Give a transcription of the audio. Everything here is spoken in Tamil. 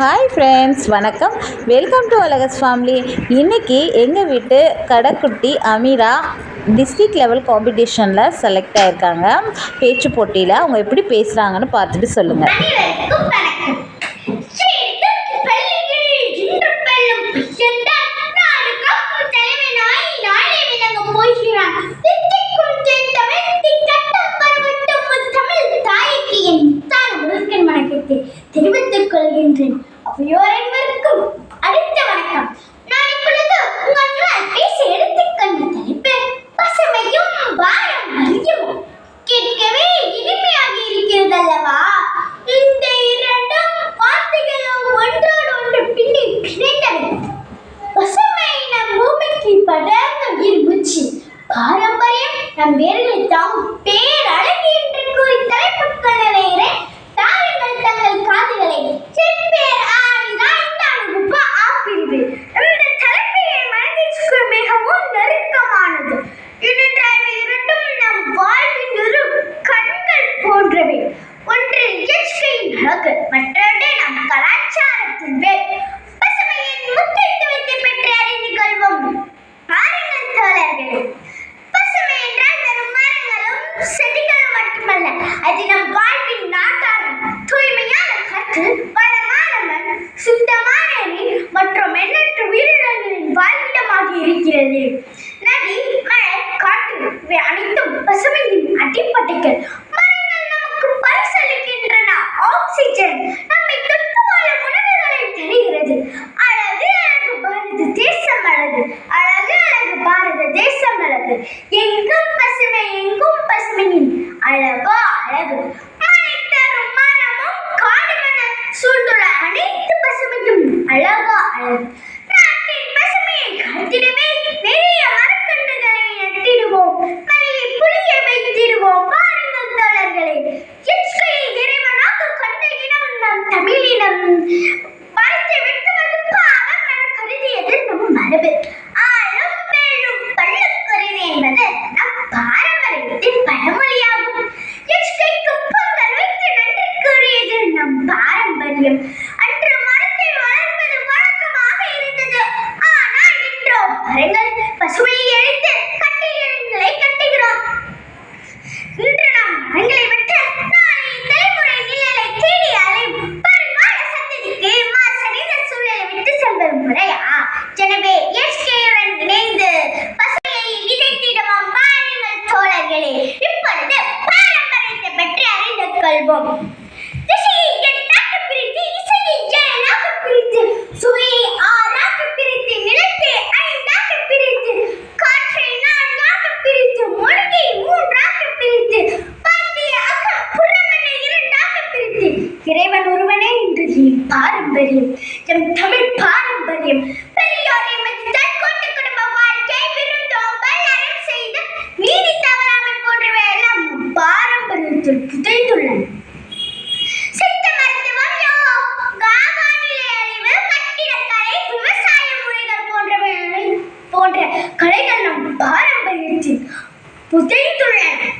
ஹாய் ஃப்ரெண்ட்ஸ் வணக்கம். வெல்கம் டு அலகஸ் ஃபேமிலி இன்றைக்கி எங்கள் வீட்டு கடைக்குட்டி அமீரா டிஸ்ட்ரிக்ட் லெவல் காம்படிஷனில் செலக்ட் ஆயிருக்காங்க. பேச்சு போட்டியில் அவங்க எப்படி பேசுகிறாங்கன்னு பார்த்துட்டு சொல்லுங்கள் பாரம்பரியம் நம் வேர்களை தாங்கும் பேரழகு என்று கூறி தலைப்புக்கொள்ளவேறேன் தாரங்கள் தங்கள் காதுகளை செப்பேர் ஆடிதான் அனுபவ ஆப்பிரிவு இந்த தலைப்பையை மனதிற்கு மிகவும் நெருக்கமானது. ஏனென்றால் இரண்டும் நம் வாழ்வின் இரு கண்கள் போன்றவை. ஒன்று இயற்கையின் அழகு மற்றொன்று நம் கலாச்சாரத்தின் வேர். பசுமையின் முக்கியத்துவத்தை பற்றி அறிந்து கொள்வோம். பாருங்கள் தோழர்களே. காற்று வளமான மண் சுத்தமான நீர் மற்றும் எண்ணற்ற உயிரினங்களின் வாழ்விடமாக இருக்கிறது. நாட்டின் பசுமையை காத்திடவே நிறைய மரக்கன்றுகளை நட்டிடுவோம். மழையை புளிய வைத்திடுவோம். பாருங்கள் தோழர்களே இயற்கையை இறைவனாக கொண்ட இனம் நம் தமிழினம். மரத்தை வெட்டுவது பாவம் என கருதியது நம் மரபு. மரங்கள் பசுமையை எழுத்து கட்டிடங்களை கட்டுகிறோம். இன்று நாம் மரங்களை வெட்ட நாளைய தலைமுறை நிழலை தேடி அலையும் வருங்கால சந்ததிக்கு மாசடைந்த சூழலை விட்டு செல்வது முறையா? எனவே இயற்கையுடன் இணைந்து பசுமையை விதைத்திடுவோம் பாருங்கள் தோழர்களே. இப்பொழுது பாரம்பரியத்தை பற்றி அறிந்து கொள்வோம். ஒருவனே பாரம்பரியம். நம் தமிழ் பாரம்பரியம். பெரியோரை மதித்தால் கூட்டு குடும்ப வாழ்க்கை விருந்தோம்பல் அறம் செய்த நீதி தவறாமை போன்றவை எல்லாம் நம் பாரம்பரியத்தில் புதைந்துள்ளன. போன்ற கலைகள் நம் பாரம்பரியத்தில் புதைந்துள்ளன.